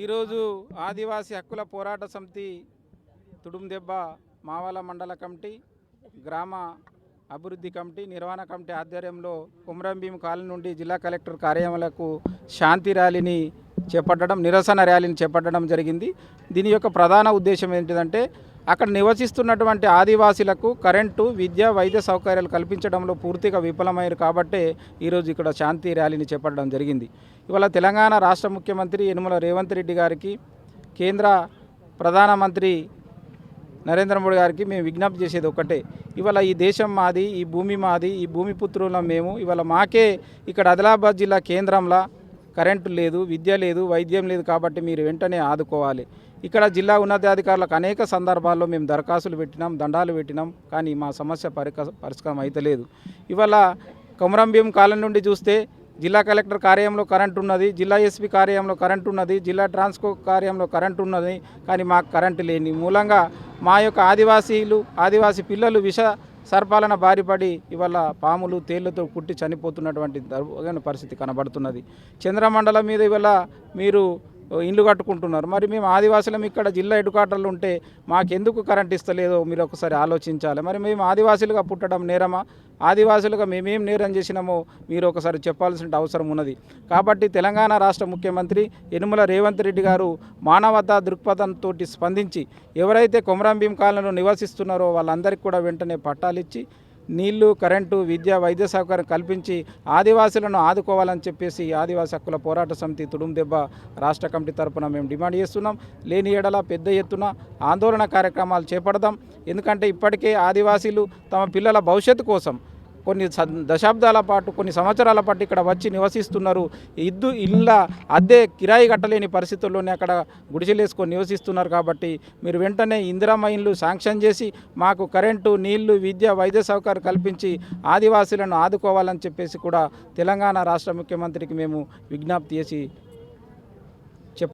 ఈరోజు ఆదివాసీ హక్కుల పోరాట సమితి తుడుందెబ్బ మావల మండల కమిటీ గ్రామ అభివృద్ధి కమిటీ నిర్వహణ కమిటీ ఆధ్వర్యంలో కుమ్రంభీం కాలనీ నుండి జిల్లా కలెక్టర్ కార్యాలయాలకు శాంతి ర్యాలీని చేపట్టడం నిరసన ర్యాలీని చేపట్టడం జరిగింది. దీని యొక్క ప్రధాన ఉద్దేశం ఏంటిదంటే అక్కడ నివసిస్తున్నటువంటి ఆదివాసీలకు కరెంటు విద్య వైద్య సౌకర్యాలు కల్పించడంలో పూర్తిగా విఫలమయ్యారు కాబట్టే ఈరోజు ఇక్కడ శాంతి ర్యాలీని చేపట్టడం జరిగింది. ఇవాళ తెలంగాణ రాష్ట్ర ముఖ్యమంత్రి యనుమల రేవంత్ రెడ్డి గారికి కేంద్ర ప్రధానమంత్రి నరేంద్ర మోడీ గారికి మేము విజ్ఞప్తి చేసేది ఒకటే ఇవాళ ఈ దేశం మాది ఈ భూమి మాది ఈ భూమి పుత్రులం మేము. ఇవాళ మాకే ఇక్కడ ఆదిలాబాద్ జిల్లా కేంద్రంలో కరెంటు లేదు విద్య లేదు వైద్యం లేదు కాబట్టి మీరు వెంటనే ఆదుకోవాలి. ఇక్కడ జిల్లా ఉన్నతాధికారులకు అనేక సందర్భాల్లో మేము దరఖాస్తులు పెట్టినాం దండాలు పెట్టినాం కానీ మా సమస్య పరిక పరిష్కారం అయితలేదు. ఇవాళ కొమరంభీం కాలం నుండి చూస్తే జిల్లా కలెక్టర్ కార్యాలయంలో కరెంట్ ఉన్నది జిల్లా ఎస్పీ కార్యాలయంలో కరెంట్ ఉన్నది జిల్లా ట్రాన్స్కో కార్యాలయంలో కరెంట్ ఉన్నది కానీ మాకు కరెంటు లేని మూలంగా మా యొక్క ఆదివాసీలు ఆదివాసీ పిల్లలు విష సర్పాలన బారిపడి ఇవాళ పాములు తేళ్ళతో కుట్టి చనిపోతున్నటువంటి పరిస్థితి కనబడుతున్నది. చంద్రమండలం మీద ఇవాళ మీరు ఇండ్లు కట్టుకుంటున్నారు. మరి మేము ఆదివాసులం ఇక్కడ జిల్లా ఎడుకాటర్లు ఉంటే మాకెందుకు కరెంట్ ఇస్తలేదో మీరు ఒకసారి ఆలోచించాలి. మరి మేము ఆదివాసులుగా పుట్టడం నేరమా? ఆదివాసులుగా మేమేం నేరం చేసినామో మీరు ఒకసారి చెప్పాల్సిన అవసరం ఉన్నది. కాబట్టి తెలంగాణ రాష్ట్ర ముఖ్యమంత్రి యనుమల రేవంత్ రెడ్డి గారు మానవతా దృక్పథంతో స్పందించి ఎవరైతే కొమరంభీం కాలంలో నివసిస్తున్నారో వాళ్ళందరికీ కూడా వెంటనే పట్టాలిచ్చి నీళ్ళు కరెంటు విద్య వైద్య సౌకర్యం కల్పించి ఆదివాసులను ఆదుకోవాలని చెప్పేసి ఆదివాసీ హక్కుల పోరాట సమితి తుడుం దెబ్బ రాష్ట్ర కమిటీ తరఫున మేము డిమాండ్ చేస్తున్నాం. లేని ఏడల పెద్ద ఎత్తున ఆందోళన కార్యక్రమాలు చేపడదాం. ఎందుకంటే ఇప్పటికే ఆదివాసీలు తమ పిల్లల భవిష్యత్తు కోసం కొన్ని దశాబ్దాల పాటు కొన్ని సంవత్సరాల పాటు ఇక్కడ వచ్చి నివసిస్తున్నారు. ఇద్దు ఇళ్ళ అద్దె కిరాయి కట్టలేని పరిస్థితుల్లోనే అక్కడ గుడిసెలేసుకొని నివసిస్తున్నారు కాబట్టి మీరు వెంటనే ఇందిరమ్మ ఇండ్లు శాంక్షన్ చేసి మాకు కరెంటు నీళ్ళు విద్య వైద్య సౌకర్యం కల్పించి ఆదివాసులను ఆదుకోవాలని చెప్పేసి కూడా తెలంగాణ రాష్ట్ర ముఖ్యమంత్రికి మేము విజ్ఞప్తి చేసి